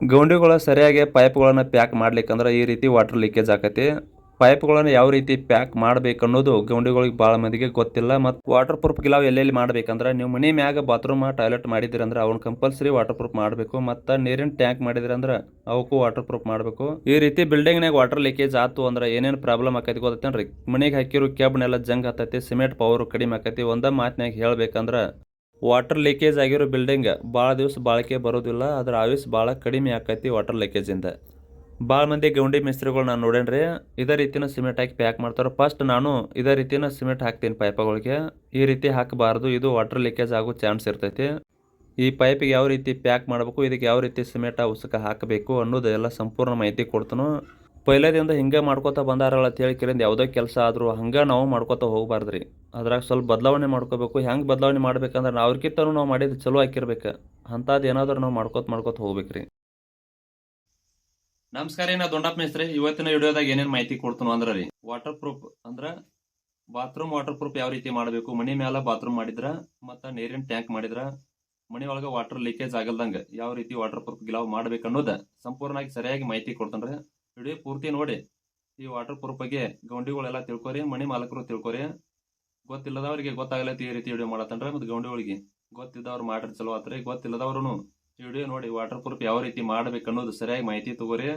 ಗೌಂಡಿಗಳ ಸರಿಯಾಗಿ ಪೈಪ್ಗಳನ್ನು ಪ್ಯಾಕ್ ಮಾಡ್ಲಿಕ್ಕಂದ್ರೆ ಈ ರೀತಿ ವಾಟರ್ ಲೀಕೇಜ್ ಆಕತಿ. ಪೈಪ್ಗಳನ್ನು ಯಾವ ರೀತಿ ಪ್ಯಾಕ್ ಮಾಡ್ಬೇಕು ಅನ್ನೋದು ಗೌಂಡಿಗಳಿಗೆ ಭಾಳ ಮಂದಿಗೆ ಗೊತ್ತಿಲ್ಲ. ಮತ್ತು ವಾಟರ್ ಪ್ರೂಫ್ ಗಿಲಾವ್ ಎಲ್ಲೆಲ್ಲಿ ಮಾಡ್ಬೇಕಂದ್ರೆ ನೀವು ಮನೆ ಮ್ಯಾಗ ಬಾತ್ರೂಮ್ ಟಾಯ್ಲೆಟ್ ಮಾಡಿದಿರಂದ್ರೆ ಅವ್ನ ಕಂಪಲ್ಸರಿ ವಾಟರ್ ಪ್ರೂಫ್ ಮಾಡಬೇಕು. ಮತ್ತು ನೀರಿನ ಟ್ಯಾಂಕ್ ಮಾಡಿದ್ರಂದ್ರೆ ಅವಕ್ಕೂ ವಾಟರ್ ಪ್ರೂಫ್ ಮಾಡಬೇಕು. ಈ ರೀತಿ ಬಿಲ್ಡಿಂಗ್ನಾಗ ವಾಟರ್ ಲೀಕೇಜ್ ಆಯ್ತು ಅಂದ್ರೆ ಏನೇನು ಪ್ರಾಬ್ಲಮ್ ಆಕೈತಿ ಗೊತ್ತೇನ್ರಿ ಮನೆಗೆ ಹಾಕಿರೋ ಕ್ಯಾಬ್ನೆಲ್ಲ ಜಂಗ್ ಹತ್ತೈತಿ ಸಿಮೆಂಟ್ ಪವರ್ ಕಡಿಮೆ ಆಕೈತಿ. ಒಂದ ಮಾತಿನಾಗ ಹೇಳ್ಬೇಕಂದ್ರೆ ವಾಟರ್ ಲೀಕೇಜ್ ಆಗಿರೋ ಬಿಲ್ಡಿಂಗ್ ಭಾಳ ದಿವಸ ಬಾಳಿಕೆ ಬರೋದಿಲ್ಲ ಅದ್ರ ಆಯುಸ್ ಭಾಳ ಕಡಿಮೆ ಆಕೈತಿ ವಾಟರ್ ಲೀಕೇಜಿಂದ ಭಾಳ ಮಂದಿ ಗೌಂಡಿ ಮಿಸ್ತ್ರಿಗಳು ನಾನು ನೋಡೇನ್ರಿ, ಇದೇ ರೀತಿನ ಸಿಮೆಂಟ್ ಹಾಕಿ ಪ್ಯಾಕ್ ಮಾಡ್ತಾರೆ. ಫಸ್ಟ್ ನಾನು ಇದೇ ರೀತಿನ ಸಿಮೆಂಟ್ ಹಾಕ್ತೀನಿ ಪೈಪ್ಗಳಿಗೆ ಈ ರೀತಿ ಹಾಕಬಾರ್ದು, ಇದು ವಾಟರ್ ಲೀಕೇಜ್ ಆಗೋ ಚಾನ್ಸ್ ಇರ್ತೈತಿ. ಈ ಪೈಪಿಗೆ ಯಾವ ರೀತಿ ಪ್ಯಾಕ್ ಮಾಡಬೇಕು, ಇದಕ್ಕೆ ಯಾವ ರೀತಿ ಸಿಮೆಂಟ್ ಉಸುಕ ಹಾಕಬೇಕು ಅನ್ನೋದು ಎಲ್ಲ ಸಂಪೂರ್ಣ ಮಾಹಿತಿ ಕೊಡ್ತಾನು. ಪೈಲದಿಂದ ಹಿಂಗೆ ಮಾಡ್ಕೋತಾ ಬಂದಾರಲ್ಲ ಅಂತ ಹೇಳಿ ಕಿರಿಂದ ಯಾವುದೇ ಕೆಲಸ ಆದರೂ ಹಂಗೆ ನಾವು ಮಾಡ್ಕೋತಾ ಹೋಗಬಾರ್ದು ರೀ ಅದ್ರಾಗ ಸ್ವಲ್ಪ ಬದಲಾವಣೆ ಮಾಡ್ಕೋಬೇಕು, ಹೆಂಗೆ ಬದಲಾವಣೆ ಮಾಡ್ಬೇಕಂದ್ರೆ ನಾವು ಅವ್ರಿಗಿಂತನೂ ನಾವು ಮಾಡಿದ್ದು ಚಲೋ ಹಾಕಿರ್ಬೇಕು ಅಂಥದ್ದು ಏನಾದರೂ ನಾವು ಮಾಡ್ಕೋತ ಮಾಡ್ಕೋತ ಹೋಗ್ಬೇಕು ರೀ ನಮಸ್ಕಾರ ನಾ ದೊಂಡಪ್ಪ ಮೇಸ್ತ್ರಿ. ಇವತ್ತಿನ ವಿಡಿಯೋದಾಗ ಏನೇನು ಮಾಹಿತಿ ಕೊಡ್ತಾನು ಅಂದ್ರೆ ರೀ ವಾಟರ್ ಪ್ರೂಫ್ ಅಂದ್ರೆ ಬಾತ್ರೂಮ್ ವಾಟರ್ ಪ್ರೂಫ್ ಯಾವ ರೀತಿ ಮಾಡಬೇಕು, ಮನೆ ಮೇಲೆ ಬಾತ್ರೂಮ್ ಮಾಡಿದ್ರ ಮತ್ತು ನೀರಿನ ಟ್ಯಾಂಕ್ ಮಾಡಿದ್ರ ಮನಿ ಒಳಗೆ ವಾಟರ್ ಲೀಕೇಜ್ ಆಗಲ್ದಂಗೆ ಯಾವ ರೀತಿ ವಾಟರ್ ಪ್ರೂಫ್ ಗಿಲಾವ್ ಮಾಡ್ಬೇಕು ಅನ್ನೋದ ಸಂಪೂರ್ಣವಾಗಿ ಸರಿಯಾಗಿ ಮಾಹಿತಿ ಕೊಡ್ತಾನ್ರಿ. ವಿಡಿಯೋ ಪೂರ್ತಿ ನೋಡಿ ಈ ವಾಟರ್ ಪ್ರೂಫ್ ಬಗ್ಗೆ ಗೌಂಡಿಗಳೆಲ್ಲ ತಿಳ್ಕೊರಿ ಮನೆ ಮಾಲಕರು ತಿಳ್ಕೊರಿ. ಗೊತ್ತಿಲ್ಲದವ್ರಿಗೆ ಗೊತ್ತಾಗಲೈತಿ ಈ ರೀತಿ ವಿಡಿಯೋ ಮಾಡತ್ತನ್ರಿ ಮತ್ತು ಗೌಂಡಿಗಳಿಗೆ. ಗೊತ್ತಿದ್ದವ್ರು ಮಾಡ್ರಿ ಚಲೋ ಆತ್ರಿ ಗೊತ್ತಿಲ್ಲದವ್ರು ಈ ವಿಡಿಯೋ ನೋಡಿ ವಾಟರ್ ಪ್ರೂಫ್ ಯಾವ ರೀತಿ ಮಾಡ್ಬೇಕು ಅನ್ನೋದು ಸರಿಯಾಗಿ ಮಾಹಿತಿ ತಗೋರಿ.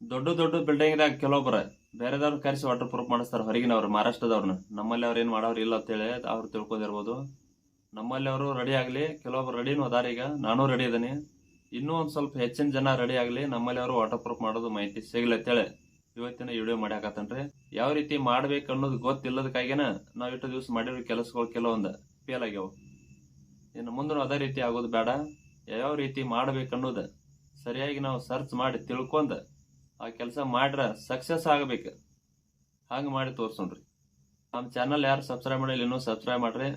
ದೊಡ್ಡ ದೊಡ್ಡ ಬಿಲ್ಡಿಂಗ್ದಾಗ ಕೆಲವೊಬ್ಬರ ಬೇರೆದವ್ರು ಕರೆಸಿ ವಾಟರ್ ಪ್ರೂಫ್ ಮಾಡಿಸ್ತಾರೆ ಹೊರಗಿನವ್ರು ಮಹಾರಾಷ್ಟ್ರದವ್ರನ್ನ ನಮ್ಮಲ್ಲಿ ಅವ್ರು ಏನು ಮಾಡೋರು ಇಲ್ಲ ಅಂತೇಳಿ ಅವ್ರು ತಿಳ್ಕೊದಿರ್ಬೋದು. ನಮ್ಮಲ್ಲಿ ಅವರು ರೆಡಿ ಆಗಲಿ, ಕೆಲವೊಬ್ರು ರೆಡಿನೂ ಅದಾರೀಗ ನಾನು ರೆಡಿ ಇದ್ದೀನಿ. ಇನ್ನೂ ಒಂದು ಸ್ವಲ್ಪ ಹೆಚ್ಚಿನ ಜನ ರೆಡಿ ಆಗಲಿ, ನಮ್ಮಲ್ಲಿ ಅವರು ವಾಟರ್ ಪ್ರೂಫ್ ಮಾಡೋದು ಮಾಹಿತಿ ಸಿಗಲಿ ಅಂತೇಳಿ ಇವತ್ತಿನ ವಿಡಿಯೋ ಮಾಡ್ಯಾಕತ್ತನ್ರಿ ಯಾವ ರೀತಿ ಮಾಡ್ಬೇಕು ಅನ್ನೋದು ಗೊತ್ತಿಲ್ಲದಕ್ಕಾಗಿನ ನಾವು ಇಟ್ಟು ದಿವಸ ಮಾಡಿರೋ ಕೆಲಸಗಳು ಕೆಲವೊಂದು ಫೇಲ್ ಆಗ್ಯಾವ. ಇನ್ನು ಮುಂದೆ ಅದೇ ರೀತಿ ಆಗೋದು ಬೇಡ. ಯಾವ ರೀತಿ ಮಾಡ್ಬೇಕು ಅನ್ನೋದು ಸರಿಯಾಗಿ ನಾವು ಸರ್ಚ್ ಮಾಡಿ ತಿಳ್ಕೊಂಡು ಆ ಕೆಲಸ ಮಾಡ್ರ ಸಕ್ಸಸ್ ಆಗಬೇಕು. ಹಂಗೆ ಮಾಡಿ ತೋರಿಸೋಣ್ರಿ. ನಮ್ಮ ಚಾನಲ್ ಯಾರು ಸಬ್ಸ್ಕ್ರೈಬ್ ಮಾಡಿಲ್ಲ, ಇನ್ನೂ ಸಬ್ಸ್ಕ್ರೈಬ್ ಮಾಡ್ರಿ.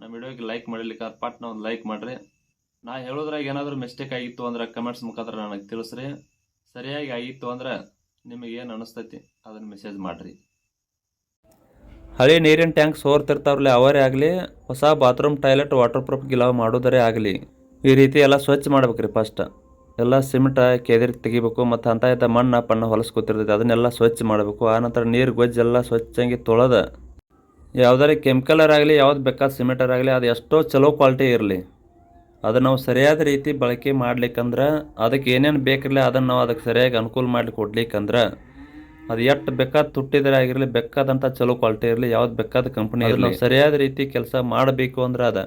ನಮ್ಮ ವಿಡಿಯೋಗೆ ಲೈಕ್ ಮಾಡಲಿಕ್ಕೆ ಪಟ್ನ ಒಂದು ಲೈಕ್ ಮಾಡ್ರಿ. ನಾ ಹೇಳೋದ್ರಾಗ ಏನಾದರೂ ಮಿಸ್ಟೇಕ್ ಆಗಿತ್ತು ಅಂದ್ರೆ ಕಮೆಂಟ್ಸ್ ಮುಖಾಂತರ ನನಗೆ ತಿಳಿಸ್ರಿ. ಸರಿಯಾಗಿ ಆಗಿತ್ತು ಅಂದ್ರೆ ನಿಮಗೆ ಏನು ಅನಿಸ್ತೈತಿ ಅದನ್ನು ಮೆಸೇಜ್ ಮಾಡಿರಿ. ಹಳೆ ನೀರಿನ ಟ್ಯಾಂಕ್ ಸೋರ್ತಿರ್ತಾವ್ರಲ್ಲ, ಅವರೇ ಆಗಲಿ, ಹೊಸ ಬಾತ್ರೂಮ್ ಟಾಯ್ಲೆಟ್ ವಾಟರ್ ಪ್ರೂಫ್ ಗಿಲಾವ್ ಮಾಡೋದರೇ ಆಗಲಿ, ಈ ರೀತಿ ಎಲ್ಲ ಸ್ವಚ್ಛ ಮಾಡ್ಬೇಕು ರೀ ಫಸ್ಟ್ ಎಲ್ಲ ಸಿಮೆಂಟ್ ಕೆದರಿ ತೆಗಿಬೇಕು, ಮತ್ತು ಅಂತ ಇದ್ದ ಮಣ್ಣು, ಪಣ್ಣ ಹೊಲಸು ಕೂತಿರ್ತೈತೆ, ಅದನ್ನೆಲ್ಲ ಸ್ವಚ್ಛ ಮಾಡಬೇಕು. ಆನಂತರ ನೀರು ಗೊಜ್ಜೆಲ್ಲ ಸ್ವಚ್ಛಂಗೆ ತೊಳೆದ. ಯಾವ್ದಾರ ಕೆಮಿಕಲರ್ ಆಗಲಿ, ಯಾವ್ದು ಬೇಕಾದ ಸಿಮೆಂಟರ್ ಆಗಲಿ, ಅದು ಎಷ್ಟೋ ಚಲೋ ಕ್ವಾಲಿಟಿ ಇರಲಿ. ಅದು ನಾವು ಸರಿಯಾದ ರೀತಿ ಬಳಕೆ ಮಾಡ್ಲಿಕ್ಕಂದ್ರೆ ಅದಕ್ಕೆ ಏನೇನು ಬೇಕಿರಲಿ ಅದನ್ನು ನಾವು ಅದಕ್ಕೆ ಸರಿಯಾಗಿ ಅನುಕೂಲ ಮಾಡಿ ಕೊಡ್ಲಿಕ್ಕಂದ್ರೆ ಅದು ಎಷ್ಟು ಬೇಕಾದ ತುಟ್ಟಿದ್ರೆ ಆಗಿರಲಿ ಬೇಕಾದಂಥ ಚಲೋ ಕ್ವಾಲಿಟಿ ಇರಲಿ ಯಾವ್ದು ಬೇಕಾದ ಕಂಪ್ನಿ ಇರಲಿ ಸರಿಯಾದ ರೀತಿ ಕೆಲಸ ಮಾಡಬೇಕು ಅಂದ್ರೆ ಅದು.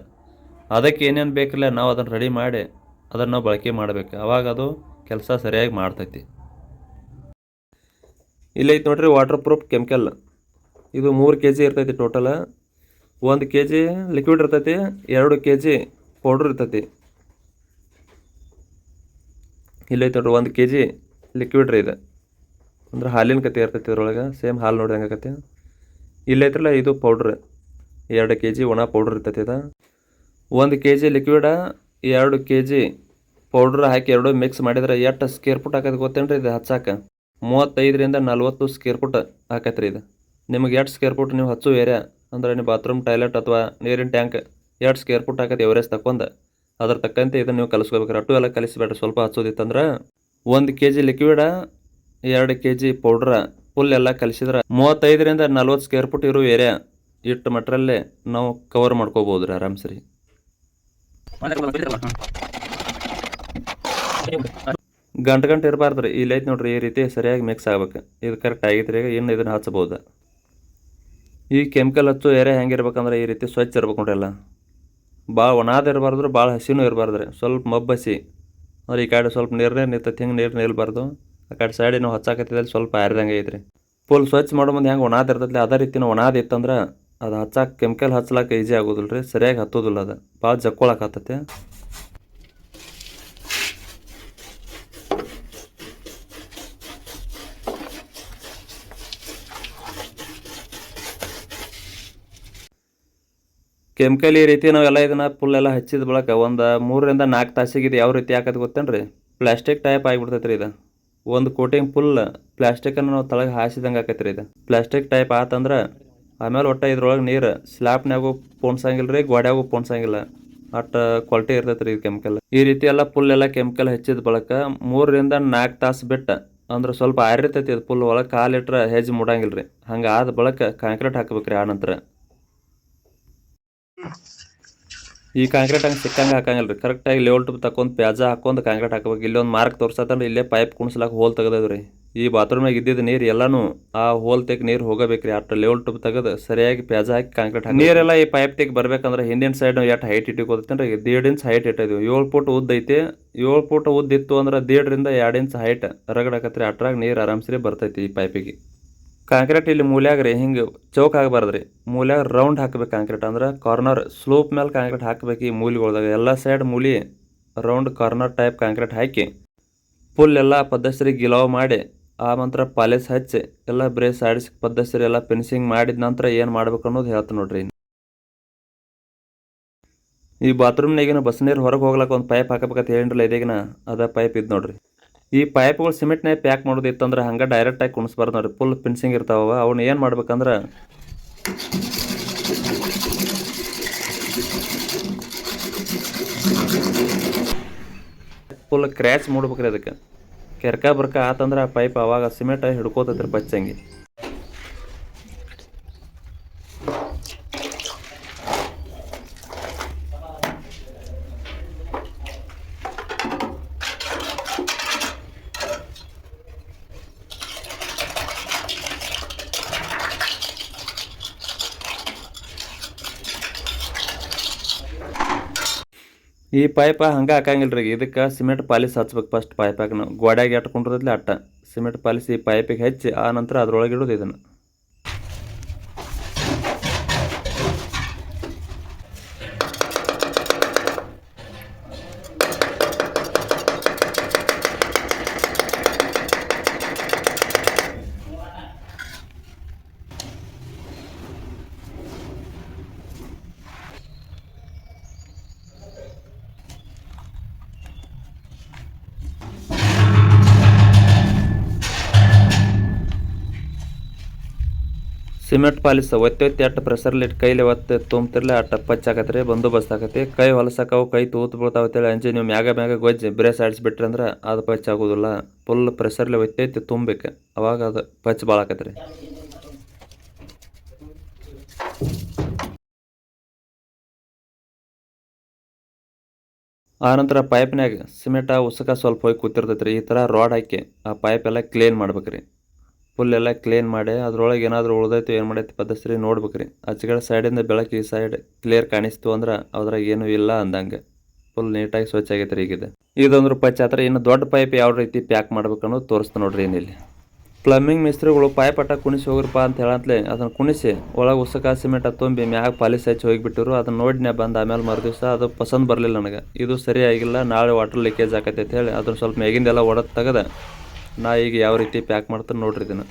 ಅದಕ್ಕೆ ಏನೇನು ಬೇಕಿರಲ್ಲ ನಾವು ಅದನ್ನು ರೆಡಿ ಮಾಡಿ ಅದನ್ನು ನಾವು ಬಳಕೆ ಮಾಡಬೇಕು. ಅವಾಗ ಅದು ಕೆಲಸ ಸರಿಯಾಗಿ ಮಾಡ್ತೈತಿ. ಇಲ್ಲೈತೆ ನೋಡ್ರಿ ವಾಟರ್ ಪ್ರೂಫ್ ಕೆಮಿಕಲ್ ಇದು ಮೂರು ಕೆ ಜಿ ಇರ್ತೈತಿ ಟೋಟಲ ಒಂದು ಕೆ ಜಿ ಲಿಕ್ವಿಡ್ ಇರ್ತೈತಿ ಎರಡು ಕೆ ಜಿ ಪೌಡ್ರ್ ಇರ್ತೈತಿ. ಇಲ್ಲೈತೆ ನೋಡ್ರಿ, ಒಂದು ಕೆ ಜಿ ಲಿಕ್ವಿಡ್ ರೀ ಇದು. ಅಂದ್ರೆ ಹಾಲಿನ ಕತೆ ಇರ್ತೈತಿ ಇದ್ರೊಳಗೆ ಸೇಮ್ ಹಾಲು ನೋಡಿ ಹೆಂಗಾಕತಿ ಇಲ್ಲೈತ್ರಲ್ಲ ಇದು ಪೌಡ್ರ್. ಎರಡು ಕೆ ಜಿ ಒಣ ಪೌಡ್ರ್ ಇರ್ತೈತಿ ಇದು. ಒಂದು ಕೆ ಜಿ ಲಿಕ್ವಿಡ ಎರಡು ಕೆ ಜಿ ಪೌಡ್ರ್ ಹಾಕಿ ಎರಡು ಮಿಕ್ಸ್ ಮಾಡಿದ್ರೆ ಎಷ್ಟು ಸ್ಕೇರ್ ಫುಟ್ ಹಾಕೋದು ಗೊತ್ತೇನ್ರಿ ಇದು ಹಚ್ಚಾಕ? ಮೂವತ್ತೈದರಿಂದ ನಲ್ವತ್ತು ಸ್ಕೇರ್ ಫುಟ್ ಹಾಕತ್ರಿ ಇದು. ನಿಮಗೆ ಎಷ್ಟು ಸ್ಕೇರ್ ಫುಟ್ ನೀವು ಹಚ್ಚು ಏರಿಯಾ ಅಂದ್ರೆ ನಿಮ್ಮ ಬಾತ್ರೂಮ್ ಟಾಯ್ಲೆಟ್ ಅಥವಾ ನೀರಿನ ಟ್ಯಾಂಕ್ ಎರಡು ಸ್ಕೇರ್ ಫುಟ್ ಹಾಕೋದು ಎವರೇಜ್ ತಕ್ಕೊಂಡು ಅದ್ರ ತಕ್ಕಂತೆ ಇದನ್ನು ನೀವು ಕಲಿಸ್ಕೋಬೇಕು ಅಟ್ಟು ಎಲ್ಲ ಕಲಿಸ್ಬೇಡ್ರಿ. ಸ್ವಲ್ಪ ಹಚ್ಚೋದಿತ್ತಂದ್ರೆ ಒಂದು ಕೆ ಜಿ ಲಿಕ್ವಿಡ ಎರಡು ಕೆ ಜಿ ಪೌಡ್ರ ಫುಲ್ ಎಲ್ಲ ಕಲಿಸಿದ್ರೆ ಮೂವತ್ತೈದರಿಂದ ನಲ್ವತ್ತು ಸ್ಕೇರ್ ಫುಟ್ ಇರೋ ಏರಿಯಾ ಇಟ್ಟು ಮಟ್ರಲ್ಲೇ ನಾವು ಕವರ್ ಮಾಡ್ಕೋಬೋದು ರೀ ಆರಾಮ್ಸೆ ರೀ. ಗಂಟು ಗಂಟು ಇರಬಾರ್ದು ರೀ ಇಲ್ಲಿ ಐತೆ ನೋಡ್ರಿ, ಈ ರೀತಿ ಸರಿಯಾಗಿ ಮಿಕ್ಸ್ ಆಗ್ಬೇಕು. ಇದು ಕರೆಕ್ಟ್ ಆಗೈತೆ ರೀ ಇನ್ನು ಇದನ್ನು ಹಚ್ಬೋದು. ಈ ಕೆಮಿಕಲ್ ಹಚ್ಚು ಏರಿಯಾ ಹೆಂಗಿರ್ಬೇಕಂದ್ರೆ ಈ ರೀತಿ ಸ್ವಚ್ಛ ಇರ್ಬೇಕು ನೋಡ್ರಿ ಎಲ್ಲ. ಭಾಳ ಒಣಾದ ಇರಬಾರ್ದು, ಭಾಳ ಹಸಿನೂ ಇರಬಾರ್ದು ರೀ. ಸ್ವಲ್ಪ ಮಬ್ಬಸಿ. ಅಂದ್ರೆ ಈ ಕಡೆ ಸ್ವಲ್ಪ ನೀರು ನೀರು ನಿಂತೈತಿ, ಹಿಂಗೆ ನೀರು ನಿಲ್ಬಾರ್ದು. ಆ ಕಡೆ ಸೈಡ್ ನಾವು ಹಚ್ಚಾಕತ್ತಿದ್ದಲ್ಲಿ ಸ್ವಲ್ಪ ಆರಿದಂಗೆ ಐತ್ರಿ. ಫುಲ್ ಸ್ವಚ್ಛ ಮಾಡೋ ಮುಂದೆ ಹೆಂಗೆ ಒಣಾದ ಇರ್ತೈತಿ ಅದೇ ರೀತಿ ಒಣಾದ ಇತ್ತಂದ್ರೆ ಅದು ಹಚ್ಚಾಕ, ಕೆಮಿಕಲ್ ಹಚ್ಲಾಕ ಈಜಿ ಆಗೋದಿಲ್ಲ ರೀ ಸರಿಯಾಗಿ ಹತ್ತೋದಿಲ್ಲ ಅದು. ಭಾಳ ಜಕ್ಕೊಳಕ್ಕೆ ಕೆಮಿಕಲ್ ಈ ರೀತಿ ನಾವೆಲ್ಲ ಇದನ್ನ ಫುಲ್ ಎಲ್ಲ ಹಚ್ಚಿದ ಬಳಕ ಒಂದು ಮೂರರಿಂದ ನಾಲ್ಕು ತಾಸಿಗೆ ಇದು ಯಾವ ರೀತಿ ಹಾಕೋದು ಗೊತ್ತೇನ್ರಿ? ಪ್ಲಾಸ್ಟಿಕ್ ಟೈಪ್ ಆಗಿಬಿಡ್ತೈತೆ ರೀ ಇದು. ಒಂದು ಕೋಟಿಂಗ್ ಫುಲ್ ಪ್ಲಾಸ್ಟಿಕನ್ನು ನಾವು ತಳಗೆ ಹಾಸಿದಂಗೆ ಆಕೈತೆ ರೀ ಇದು. ಪ್ಲಾಸ್ಟಿಕ್ ಟೈಪ್ ಆತಂದ್ರೆ ಆಮೇಲೆ ಒಟ್ಟು ಇದ್ರೊಳಗೆ ನೀರು ಸ್ಲ್ಯಾಪ್ನಾಗೂ ಪೋಣ್ಸಂಗಿಲ್ಲ ರೀ ಗೋಡ್ಯಾಗೂ ಪೋಣ್ಸಂಗಿಲ್ಲ. ಅಟ್ ಕ್ವಾಲಿಟಿ ಇರ್ತೈತೆ ರೀ ಕೆಮಿಕಲ್. ಈ ರೀತಿ ಎಲ್ಲ ಫುಲ್ ಎಲ್ಲ ಕೆಮಿಕಲ್ ಹೆಚ್ಚಿದ ಬಳಕ ಮೂರರಿಂದ ನಾಲ್ಕು ತಾಸು ಬಿಟ್ಟು ಅಂದ್ರೆ ಸ್ವಲ್ಪ ಆರಿರ್ತೈತಿ ಅದು ಫುಲ್ ಒಳಗೆ ಕಾಲಿಟ್ರೆ ಹೆಜ್ಜೆ ಮುಡಂಗಿಲ್ಲ ರೀ ಹಂಗೆ ಆದ ಬಳಕ ಕಾಂಕ್ರೀಟ್ ಹಾಕ್ಬೇಕ್ರಿ ಆ ನಂತರ. ಈ ಕಾಂಕ್ರೀಟ್ ಹಂಗೆ ಸಿಕ್ಕಂಗೆ ಹಾಕಂಗಿಲ್ಲ ರೀ ಕರೆಕ್ಟಾಗಿ ಲೇಔಟ್ ಟು ತಕೊಂಡ್ ಪ್ಯಾಜ ಹಾಕೊಂಡು ಕಾಂಕ್ರೀಟ್ ಹಾಕಬೇಕು. ಇಲ್ಲೊಂದು ಮಾರ್ಕ್ ತೋರ್ಸತ್ತಂದ್ರೆ ಇಲ್ಲೇ ಪೈಪ್ ಕುಣಿಸ್ಲಾಕ ಹೋಲ್ ತೆಗ್ದದ ರೀ ಈ ಬಾತ್ರೂಮ್ನಾಗ ಇದ್ದಿದ್ದು ನೀರು ಎಲ್ಲಾನು ಆ ಹೋಲ್ ತೆಗ್ ನೀರು ಹೋಗಬೇಕ್ರಿ. ಅಷ್ಟು ಲೆವೆಲ್ ಟುಬ್ ತೆಗೆದು ಸರಿಯಾಗಿ ಪ್ಯಾಜ ಹಾಕಿ ಕಾಂಕ್ರೀಟ್ ಹಾಕಿ. ನೀರೆಲ್ಲ ಈ ಪೈಪ್ ತೆಗೆ ಬರಬೇಕಂದ್ರೆ ಹಿಂದಿನ ಸೈಡ್ ಎಷ್ಟು ಹೈಟ್ ಇಟ್ಟಿಕೋತೇನೆ ರೀ ದೇಡ್ ಇಂಚ್ ಹೈಟ್ ಇಟ್ಟಿದ್ವಿ. ಏಳು ಫುಟ್ ಉದ್ದ ಐತಿ. ಏಳು ಫುಟ್ ಉದ್ದ ಇತ್ತು ಅಂದ್ರೆ ದೇಡ್ರಿಂದ ಎರಡು ಇಂಚ್ ಹೈಟ್ ರಗಡಾಕತ್ರಿ ಅಟ್ರಾಗ ನೀರು ಆರಾಮ್ಸರಿ ಬರ್ತೈತಿ ಈ ಪೈಪಿಗೆ ಕಾಂಕ್ರೀಟ್ ಇಲ್ಲಿ ಮೂಲ್ಯಾಗ ರೀ, ಹಿಂಗೆ ಚೌಕ್ ಆಗಬಾರ್ದು ರೀ. ಮೂಲ್ಯಾಗ ರೌಂಡ್ ಹಾಕ್ಬೇಕು ಕಾಂಕ್ರೀಟ್ ಅಂದ್ರೆ ಕಾರ್ನರ್ ಸ್ಲೋಪ್ ಮೇಲೆ ಕಾಂಕ್ರೀಟ್ ಹಾಕಬೇಕು ಈ ಮೂಲಿಗಳ್ದಾಗ. ಎಲ್ಲ ಸೈಡ್ ಮೂಲಿ ರೌಂಡ್ ಕಾರ್ನರ್ ಟೈಪ್ ಕಾಂಕ್ರೀಟ್ ಹಾಕಿ ಫುಲ್ ಎಲ್ಲ ಪದ್ದಸರಿ ಗಿಲಾವ್ ಮಾಡಿ, ಆ ನಂತರ ಪಾಲಿಸ್ ಹಚ್ಚಿ, ಎಲ್ಲ ಬ್ರೇಸ್ ಆಡಿಸಿ ಪದ್ದಸರಿ ಎಲ್ಲ ಫಿನಿಶಿಂಗ್ ಮಾಡಿದ ನಂತರ ಏನು ಮಾಡ್ಬೇಕು ಅನ್ನೋದು ಹೇಳ್ತೀನಿ ನೋಡ್ರಿ. ಈ ಬಾತ್ರೂಮ್ನಾಗಿನ ಬಸ್ ನೀರು ಹೊರಗೆ ಹೋಗ್ಲಕ್ಕ ಒಂದು ಪೈಪ್ ಹಾಕಬೇಕಂತ ಹೇಳಿರಲ್ಲ ಇದೀಗಿನ ಅದ ಪೈಪ್ ಇದು ನೋಡ್ರಿ. ಈ ಪೈಪ್ಗಳು ಸಿಮೆಂಟ್ನಾಗ ಪ್ಯಾಕ್ ಮಾಡೋದಿತ್ತಂದ್ರೆ ಹಂಗೆ ಡೈರೆಕ್ಟಾಗಿ ಕುಣಿಸ್ಬಾರ್ದು ನೋಡ್ರಿ. ಫುಲ್ ಫಿನ್ಸಿಂಗ್ ಇರ್ತಾವ ಅವನ್ನ ಏನು ಮಾಡ್ಬೇಕಂದ್ರೆ ಫುಲ್ ಕ್ರ್ಯಾಚ್ ಮಾಡ್ಬೇಕ್ರಿ ಅದಕ್ಕೆ. ಕೆರ್ಕ ಬರ್ಕ ಆತಂದ್ರೆ ಆ ಪೈಪ್ ಅವಾಗ ಸಿಮೆಂಟ್ ಹಿಡ್ಕೋತೈತ್ರಿ ಬಚ್ಚಂಗಿ ಈ ಪೈಪ ಹಂಗೆ ಹಾಕಂಗಿಲ್ಲ ರೀ ಇದಕ್ಕೆ ಸಿಮೆಂಟ್ ಪಾಲಿಸ್ ಹಚ್ಬೇಕು ಫಸ್ಟ್ ಪೈಪಾಗ ನಾವು ಗೋಡ್ಯಾಗ ಎಟ್ ಕುಂಡ್ರದ್ಲಿ ಅಟ್ಟ. ಸಿಮೆಂಟ್ ಪಾಲಿಸಿ ಈ ಪೈಪಿಗೆ ಹಚ್ಚಿ, ಆ ನಂತರ ಅದ್ರೊಳಗೆ ಇಡೋದು ಇದನ್ನು. ಸಿಮೆಂಟ್ ಪಾಲಿಸ್ ಒತ್ತಿ ಒತ್ತಿ ಅಟ್ಟ ಪ್ರೆಷರ್ಲಿ ಇಟ್ಟು ಕೈಲಿ ಒತ್ತಿ ತುಂಬ್ತಿರ್ಲಿ ಅಟ್ಟ ಪಚ್ಚಾಕತ್ರಿ ಆಗತ್ತೆ ರೀ ಬಂದೋಬಸ್ತ್ ಆಗತ್ತೆ ಕೈ ಹೊಲಸಕ್ಕವು, ಕೈ ತೂತು ಬೀಳ್ತಾವೆ ಅಂತೇಳಿ ಅಂಜಿ ನೀವು ಮ್ಯಾಗ ಮ್ಯಾಗ ಗೊಜ್ಜಿ ಬ್ರೇಸ್ ಆಡಿಸ್ಬಿಟ್ರಿ ಅಂದ್ರೆ ಅದು ಪಚ್ ಆಗೋದಿಲ್ಲ. ಫುಲ್ ಪ್ರೆಷರ್ಲಿ ಒತ್ತಿ ತುಂಬಬೇಕು. ಅವಾಗ ಅದು ಪಚ್ ಭಾಳ ಆಕತ್ತೆ ರೀ ಆನಂತರ ಪೈಪ್ನಾಗ ಸಿಮೆಂಟ ಉಸಕ ಸ್ವಲ್ಪ ಹೋಗಿ ಕೂತಿರ್ತೈತೆ ರೀ ಈ ಥರ ರಾಡ್ ಹಾಕಿ ಆ ಪೈಪ್ ಎಲ್ಲ ಕ್ಲೀನ್ ಮಾಡ್ಬೇಕ್ರಿ. ಎಲ್ಲ ಕ್ಲೀನ್ ಮಾಡಿ, ಅದ್ರೊಳಗೆ ಏನಾದರೂ ಉಳ್ದೈತಿ ಏನು ಮಾಡೈತಿ ನೋಡ್ಬೇಕು ನೋಡ್ಬೇಕ್ರಿ. ಅಚ್ಚಗಡೆ ಸೈಡಿಂದ ಬೆಳಕು ಈ ಸೈಡ್ ಕ್ಲಿಯರ್ ಕಾಣಿಸ್ತು ಅಂದ್ರೆ ಅದ್ರಾಗ ಏನೂ ಇಲ್ಲ ಅಂದಂಗೆ. ಫುಲ್ ನೀಟಾಗಿ ಸ್ವಚ್ಛ ಆಗೈತೆ ರೀ ಈಗಿದೆ ಇದೊಂದು ಹತ್ರ ಇನ್ನು ದೊಡ್ಡ ಪೈಪ್ ಯಾವ ರೀತಿ ಪ್ಯಾಕ್ ಮಾಡ್ಬೇಕು ಅನ್ನೋದು ತೋರಿಸ್ತು ನೋಡ್ರಿ ಇಲ್ಲಿ. ಪ್ಲಂಬಿಂಗ್ ಮಿಸ್ತ್ರಿಗಳು ಪೈಪ್ ಕುಣಿಸಿ ಹೋಗ್ರಪ್ಪ ಅಂತ ಹೇಳಂತಲೇ, ಅದನ್ನ ಕುಣಿಸಿ ಒಳಗೆ ಉಸಕ ಸಿಮೆಂಟ್ ತುಂಬಿ ಮ್ಯಾಗ ಪಾಲಿಸ್ ಹಚ್ಚಿ ಹೋಗಿಬಿಟ್ಟಿರು, ಅದನ್ನ ನೋಡಿ ನಾ ಬಂದು ಆಮೇಲೆ ಮರುದಿವ್ಸ ಅದು ಪಸಂದ್ ಬರಲಿಲ್ಲ ನನಗೆ. ಇದು ಸರಿ ಆಗಿಲ್ಲ, ನಾಳೆ ವಾಟರ್ ಲೀಕೇಜ್ ಆಕೈತೆ ಅಂತ ಹೇಳಿ ಅದನ್ನ ಸ್ವಲ್ಪ ಮ್ಯಾಗಿಂದೆಲ್ಲ ಒಡೆದು ತೆಗೆದ. ನಾ ಈಗ ಯಾವ ರೀತಿ ಪ್ಯಾಕ್ ಮಾಡ್ತಾರೆ ನೋಡ್ರಿ ಇದನ್ನು.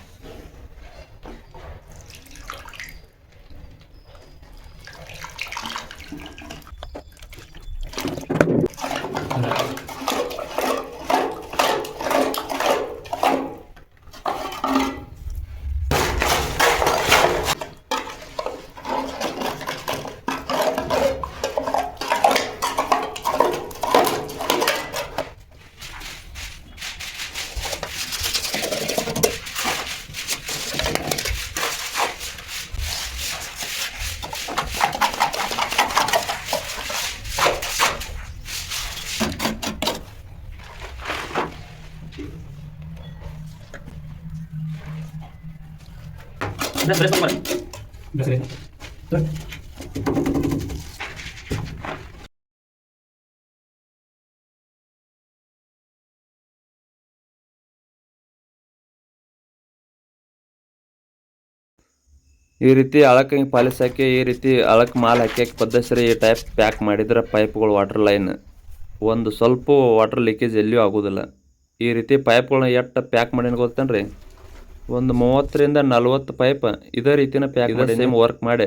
ಈ ರೀತಿ ಅಳಕ್ಕೆ ಹಿಂಗೆ ಪಾಲಿಸ್ ಹಾಕಿ ಈ ರೀತಿ ಅಳಕ್ಕೆ ಮಾಲ್ ಹಾಕಿ ಪದ್ಧತಿ ಈ ಟೈಪ್ ಪ್ಯಾಕ್ ಮಾಡಿದ್ರೆ ಪೈಪ್ಗಳು ವಾಟರ್ ಲೈನ್ ಒಂದು ಸ್ವಲ್ಪ ವಾಟರ್ ಲೀಕೇಜ್ ಎಲ್ಲಿಯೂ ಆಗೋದಿಲ್ಲ. ಈ ರೀತಿ ಪೈಪ್ಗಳನ್ನ ಎಷ್ಟು ಪ್ಯಾಕ್ ಮಾಡೀನಿ ಗೊತ್ತೇನ್ರಿ? ಒಂದು ಮೂವತ್ತರಿಂದ ನಲ್ವತ್ತು ಪೈಪ್ ಇದೇ ರೀತಿನ ಪ್ಯಾಕ್ ಮಾಡಿ ಸೇಮ್ ವರ್ಕ್ ಮಾಡಿ.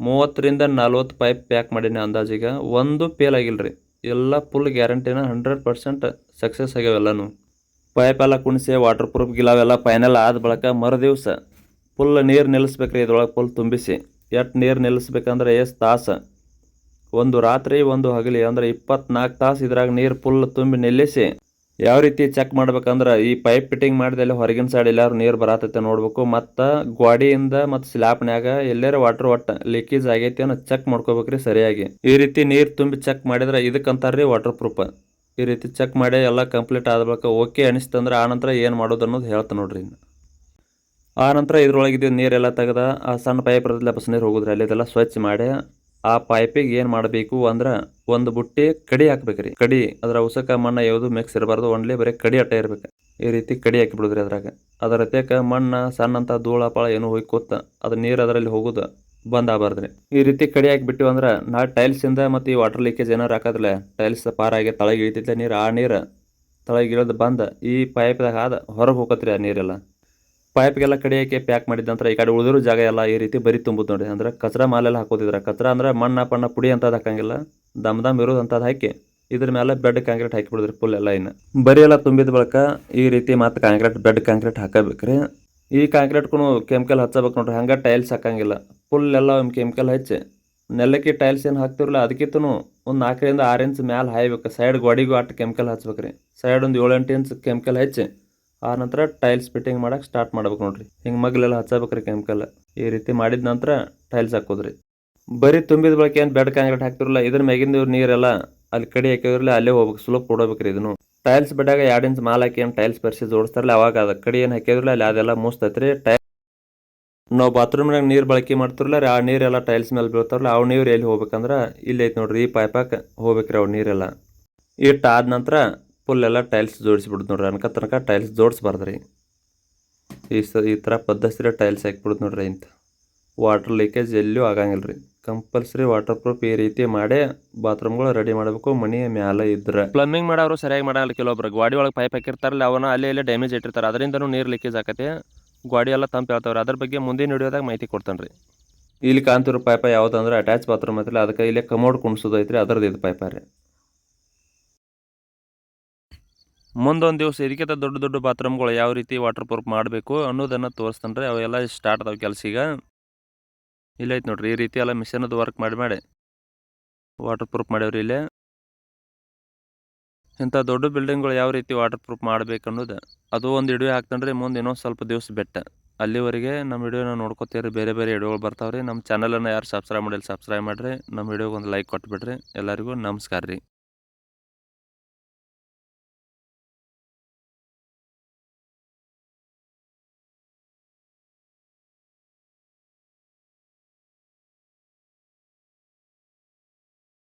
ಮೂವತ್ತರಿಂದ ನಲ್ವತ್ತು ಪೈಪ್ ಪ್ಯಾಕ್ ಮಾಡೀನಿ ಅಂದಾಜಿಗೆ ಒಂದು ಫೇಲ್ ಆಗಿಲ್ಲ ರೀ. ಎಲ್ಲ ಫುಲ್ ಗ್ಯಾರಂಟಿನ ಹಂಡ್ರೆಡ್ ಪರ್ಸೆಂಟ್ ಸಕ್ಸಸ್ ಆಗ್ಯಾವೆಲ್ಲನು ಪೈಪ್ ಎಲ್ಲ ಕುಣಿಸಿ ವಾಟರ್ ಪ್ರೂಫ್ ಗಿಲಾವೆಲ್ಲ ಫೈನಲ್ ಆದ ಬಳಿಕ ಮರುದಿವ್ಸ ಫುಲ್ ನೀರು ನಿಲ್ಲಿಸ್ಬೇಕ್ರಿ ಇದ್ರೊಳಗೆ ಫುಲ್ ತುಂಬಿಸಿ. ಎಷ್ಟು ನೀರು ನಿಲ್ಲಿಸ್ಬೇಕಂದ್ರೆ ಎಷ್ಟು ತಾಸು? ಒಂದು ರಾತ್ರಿ ಒಂದು ಹಗಲಿ ಅಂದ್ರೆ ಇಪ್ಪತ್ನಾಲ್ಕು ತಾಸು ಇದ್ರಾಗ ನೀರು ಫುಲ್ ತುಂಬಿ ನಿಲ್ಲಿಸಿ. ಯಾವ ರೀತಿ ಚೆಕ್ ಮಾಡ್ಬೇಕಂದ್ರೆ ಈ ಪೈಪ್ ಫಿಟ್ಟಿಂಗ್ ಮಾಡಿದಲ್ಲಿ ಹೊರಗಿನ ಸೈಡ್ ಎಲ್ಲಾರು ನೀರು ಬರತೈತೆ ನೋಡ್ಬೇಕು. ಮತ್ತು ಗ್ವಾಡಿಯಿಂದ ಮತ್ತು ಸ್ಲ್ಯಾಪ್ನ್ಯಾಗ ಎಲ್ಲಾರ ವಾಟರ್ ಒಟ್ಟು ಲೀಕೇಜ್ ಆಗೈತಿ ಅನ್ನೋ ಚೆಕ್ ಮಾಡ್ಕೋಬೇಕ್ರಿ ಸರಿಯಾಗಿ. ಈ ರೀತಿ ನೀರು ತುಂಬಿ ಚೆಕ್ ಮಾಡಿದ್ರೆ ಇದಕ್ಕಂತಾರ್ರಿ ವಾಟರ್ ಪ್ರೂಫ್ ಈ ರೀತಿ ಚೆಕ್ ಮಾಡಿ ಎಲ್ಲ ಕಂಪ್ಲೀಟ್ ಆದ ಬಳಿಕ ಓಕೆ ಅನಿಸ್ತಂದ್ರೆ ಆ ನಂತರ ಏನು ಮಾಡೋದು ಅನ್ನೋದು ಹೇಳ್ತ ನೋಡ್ರಿ ಆನಂತರ ಇದ್ರೊಳಗಿದ್ದು ನೀರೆಲ್ಲ ತೆಗೆದ, ಆ ಸಣ್ಣ ಪೈಪ್ ಇರೋದಿಲ್ಲ ಬಸ್ ನೀರು ಹೋಗುದ್ರಿ ಅಲ್ಲಿ ಇದೆಲ್ಲ ಸ್ವಚ್ಛ ಮಾಡಿ ಆ ಪೈಪಿಗೆ ಏನು ಮಾಡಬೇಕು ಅಂದ್ರೆ ಒಂದು ಬುಟ್ಟಿ ಕಡಿ ಹಾಕ್ಬೇಕ್ರಿ. ಕಡಿ, ಅದ್ರ ಉಸಕ ಮಣ್ಣ ಯಾವುದು ಮಿಕ್ಸ್ ಇರಬಾರ್ದು ಒನ್ಲಿ ಬರೀ ಕಡಿ ಅಟ್ಟ ಇರ್ಬೇಕು. ಈ ರೀತಿ ಕಡಿ ಹಾಕಿ ಬಿಡುದ್ರಿ ಅದ್ರಾಗ. ಅದರ ತೇಕ ಮಣ್ಣ, ಸಣ್ಣಂತ ಧೂಳ, ಪಾಳ ಏನು ಹೋಗಿ ಕೂತ ಅದು ನೀರು ಅದರಲ್ಲಿ ಹೋಗುದು, ಬಂದ್ ಆಗಬಾರ್ದ್ರಿ. ಈ ರೀತಿ ಕಡಿ ಹಾಕಿ ಬಿಟ್ಟಿವಿ ಅಂದ್ರೆ ನಾ ಟೈಲ್ಸ್ ಇಂದ ಮತ್ತು ಈ ವಾಟರ್ ಲೀಕೇಜ್ ಏನಾರ ಹಾಕದ್ಲೆ ಟೈಲ್ಸ್ ಪಾರಾಗಿ ತಳಗೆ ಇಳಿತಿದ್ಲೆ ನೀರು, ಆ ನೀರು ತಳಗೆ ಇಳಿದು ಬಂದ ಈ ಪೈಪ್ದಾಗ ಆದ ಹೊರಗೆ ಹೋಗತ್ರಿ ಆ ನೀರೆಲ್ಲ. ಪೈಪ್ಗೆಲ್ಲ ಕಡಿಯೋಕೆ ಪ್ಯಾಕ್ ಮಾಡಿದ ನಂತರ ಈ ಕಡೆ ಉಳಿದಿರೋ ಜಾಗ ಎಲ್ಲ ಈ ರೀತಿ ಬರಿ ತುಂಬುದು ನೋಡಿ ಅಂದ್ರೆ ಕಚರ ಮಾಲೆಲ್ಲ ಹಾಕೋದಿದ್ರ. ಕಚರ ಅಂದ್ರೆ ಮಣ್ಣ, ಪಣ್ಣ, ಪುಡಿ ಅಂತದ್ ಹಾಕಂಗಿಲ್ಲ. ದಮ್ ದಮ್ ಇರೋದು ಹಾಕಿ ಇದ್ರ ಮೇಲೆ ಬೆಡ್ ಕಾಂಕ್ರೀಟ್ ಹಾಕಿ ಬಿಡಿದ್ರಿ ಫುಲ್ ಎಲ್ಲ ಇನ್ನು. ಬರಿ ಎಲ್ಲ ತುಂಬಿದ ಬಳಿಕ ಈ ರೀತಿ ಮತ್ತೆ ಕಾಂಕ್ರೀಟ್, ಬೆಡ್ ಕಾಂಕ್ರೀಟ್ ಹಾಕಬೇಕ್ರಿ. ಈ ಕಾಂಕ್ರೀಟ್ಗೂ ಕೆಮಿಕಲ್ ಹಚ್ಚಬೇಕು ನೋಡ್ರಿ. ಹಂಗೆ ಟೈಲ್ಸ್ ಹಾಕಂಗಿಲ್ಲ. ಫುಲ್ ಎಲ್ಲ ಕೆಮಿಕಲ್ ಹಚ್ಚಿ ನೆಲಕ್ಕೆ ಟೈಲ್ಸ್ ಏನು ಹಾಕ್ತಿರಲ್ಲ ಅದಕ್ಕಿಂತೂ ಒಂದು ನಾಲ್ಕರಿಂದ ಆರು ಇಂಚ್ ಮ್ಯಾಲೆ ಹಾಯ್ಬೇಕು. ಸೈಡ್ ಗೋಡಿಗೂ ಅಟ್ಟು ಕೆಮಿಕಲ್ ಹಚ್ಬೇಕ್ರಿ. ಸೈಡ್ ಒಂದು ಏಳು ಎಂಟು ಇಂಚ್ ಕೆಮಿಕಲ್ ಹಚ್ಚಿ ಆ ನಂತರ ಟೈಲ್ಸ್ ಫಿಟ್ಟಿಂಗ್ ಮಾಡಕ್ಕೆ ಸ್ಟಾರ್ಟ್ ಮಾಡ್ಬೇಕು ನೋಡ್ರಿ. ಹಿಂಗೆ ಮಗ್ಲೆಲ್ಲ ಹಚ್ಚಬೇಕ್ರಿ ಕೆಮಿಕಲ್ ಈ ರೀತಿ ಮಾಡಿದ ನಂತರ ಟೈಲ್ಸ್ ಹಾಕೋದ್ರಿ. ಬರೀ ತುಂಬಿದ ಬಳಕೆ ಏನು ಬೆಡ್ ಕಾಂಕ್ರೀಟ್ ಹಾಕ್ತಿರಲ್ಲ, ಇದ್ರ ಮ್ಯಾಗಿಂದ ನೀರೆಲ್ಲ ಅಲ್ಲಿ ಕಡಿ ಹಾಕಿದ್ರಲ್ಲ ಅಲ್ಲೇ ಹೋಗ್ಬೇಕು, ಸುಲಭ ಕೊಡಬೇಕ್ರಿ ಇದನ್ನು. ಟೈಲ್ಸ್ ಬೆಡ್ಡಾಗ ಎರಡು ಇಂಚ್ ಮಾಲ್ ಹಾಕಿ ಏನು ಟೈಲ್ಸ್ ಬರ್ಸಿ ಜೋಡಿಸ್ತಾರಲ್ಲ, ಅವಾಗ ಅದ ಕಡಿ ಏನು ಹಾಕಿದ್ರಲ್ಲ ಅಲ್ಲಿ ಅದೆಲ್ಲ ಮುಸ್ತೈತ್ರಿ ಟೈ ನಾವು ಬಾತ್ರೂಮ್ನಾಗ ನೀರು ಬಳಕೆ ಮಾಡ್ತಿರಲ್ಲ ಆ ನೀರೆಲ್ಲ ಟೈಲ್ಸ್ ಮೇಲೆ ಬೀಳ್ತಾರಲ್ಲ ಅವು ನೀರು ಎಲ್ಲಿ ಹೋಗ್ಬೇಕಂದ್ರೆ ಇಲ್ಲಿ ಐತೆ ನೋಡ್ರಿ, ಈ ಪೈಪಾಕ ಹೋಗ್ಬೇಕ್ರಿ ಅವು ನೀರೆಲ್ಲ. ಆದ ನಂತರ ಫುಲ್ ಎಲ್ಲ ಟೈಲ್ಸ್ ಜೋಡಿಸ್ಬಿಡ್ದು ನೋಡ್ರಿ ಅನ್ಕ ತನಕ ಟೈಲ್ಸ್ ಜೋಡಿಸ್ಬಾರ್ದ್ರಿ. ಈ ಸ ಈ ಥರ ಪದ್ಧತಿ ಟೈಲ್ಸ್ ಹಾಕ್ಬಿಡುದು ನೋಡ್ರಿ ಇಂಥ ವಾಟರ್ ಲೀಕೇಜ್ ಎಲ್ಲೂ ಆಗಂಗಿಲ್ಲ ರೀ ಕಂಪಲ್ಸರಿ ವಾಟರ್ ಪ್ರೂಫ್ ಈ ರೀತಿ ಮಾಡಿ ಬಾತ್ರೂಮ್ಗಳು ರೆಡಿ ಮಾಡಬೇಕು ಮನೆಯ ಮ್ಯಾಲೆ ಇದ್ರೆ. ಪ್ಲಂಬಿಂಗ್ ಮಾಡೋರು ಸರಿಯಾಗಿ ಮಾಡಲ್ಲ ಕೆಲವೊಬ್ರು. ಗಾಡಿ ಒಳಗೆ ಪೈಪ್ ಹಾಕಿರ್ತಾರಲ್ಲ ಅವನ ಅಲ್ಲೇ ಇಲ್ಲೇ ಡ್ಯಾಮೇಜ್ ಇಟ್ಟಿರ್ತಾರೆ. ಅದರಿಂದನೂ ನೀರು ಲೀಕೇಜ್ ಆಗತ್ತೆ ಗಾಡಿ ಎಲ್ಲ ತಂಪು ಹೇಳ್ತಾವ್ರಿ. ಅದ್ರ ಬಗ್ಗೆ ಮುಂದಿನ ಹಿಡಿಯೋದಾಗ ಮಾಹಿತಿ ಕೊಡ್ತಾನೆ ರೀ ಇಲ್ಲಿ ಕಾಂತಿರೋ ಪೈಪ ಯಾವುದಂದ್ರೆ ಅಟ್ಯಾಚ್ ಬಾತ್ರೂಮ್ ಐತಿಲ್ಲ ಅದಕ್ಕೆ ಇಲ್ಲೇ ಕಮೋಡ್ ಕುಣಿಸೋದೈತ್ರಿ. ಅದ್ರದ್ದು ಇದು ಪೈಪ ರೀ. ಮುಂದೊಂದು ದಿವಸ ಇದಕ್ಕಿಂತ ದೊಡ್ಡ ದೊಡ್ಡ ಬಾತ್ರೂಮ್ಗಳು ಯಾವ ರೀತಿ ವಾಟರ್ ಪ್ರೂಫ್ ಮಾಡಬೇಕು ಅನ್ನೋದನ್ನು ತೋರಿಸ್ತಾನೆ ರೀ ಅವೆಲ್ಲ ಸ್ಟಾರ್ಟ್ ಅದಾವೆ ಕೆಲಸ ಈಗ ಇಲ್ಲೈತೆ ನೋಡ್ರಿ, ಈ ರೀತಿ ಎಲ್ಲ ಮಿಷನದು ವರ್ಕ್ ಮಾಡಿ ಮಾಡಿ ವಾಟರ್ ಪ್ರೂಫ್ ಮಾಡ್ಯಾವ್ರಿ ಇಲ್ಲೇ. ಇಂಥ ದೊಡ್ಡ ಬಿಲ್ಡಿಂಗ್ಗಳು ಯಾವ ರೀತಿ ವಾಟರ್ ಪ್ರೂಫ್ ಮಾಡಬೇಕು ಅನ್ನೋದು, ಅದು ಒಂದು ಇಡುವೆ ರೀ ಮುಂದೆ ಇನ್ನೊಂದು ಸ್ವಲ್ಪ ದಿವಸ ಬೆಟ್ಟ. ಅಲ್ಲಿವರೆಗೆ ನಮ್ಮ ವಿಡಿಯೋನ ನೋಡ್ಕೊತೀರಿ, ಬೇರೆ ಬೇರೆ ವಿಡಿಯೋಗಳು ಬರ್ತಾವ್ರಿ. ನಮ್ಮ ಚಾನಲನ್ನು ಯಾರು ಸಬ್ಸ್ಕ್ರೈಬ್ ಮಾಡಿಲ್ಲ ಸಬ್ಸ್ಕ್ರೈಬ್ ಮಾಡಿರಿ. ನಮ್ಮ ವಿಡಿಯೋಗೆ ಒಂದು ಲೈಕ್ ಕೊಟ್ಬಿಡ್ರಿ. ಎಲ್ಲರಿಗೂ ನಮಸ್ಕಾರ ರೀ.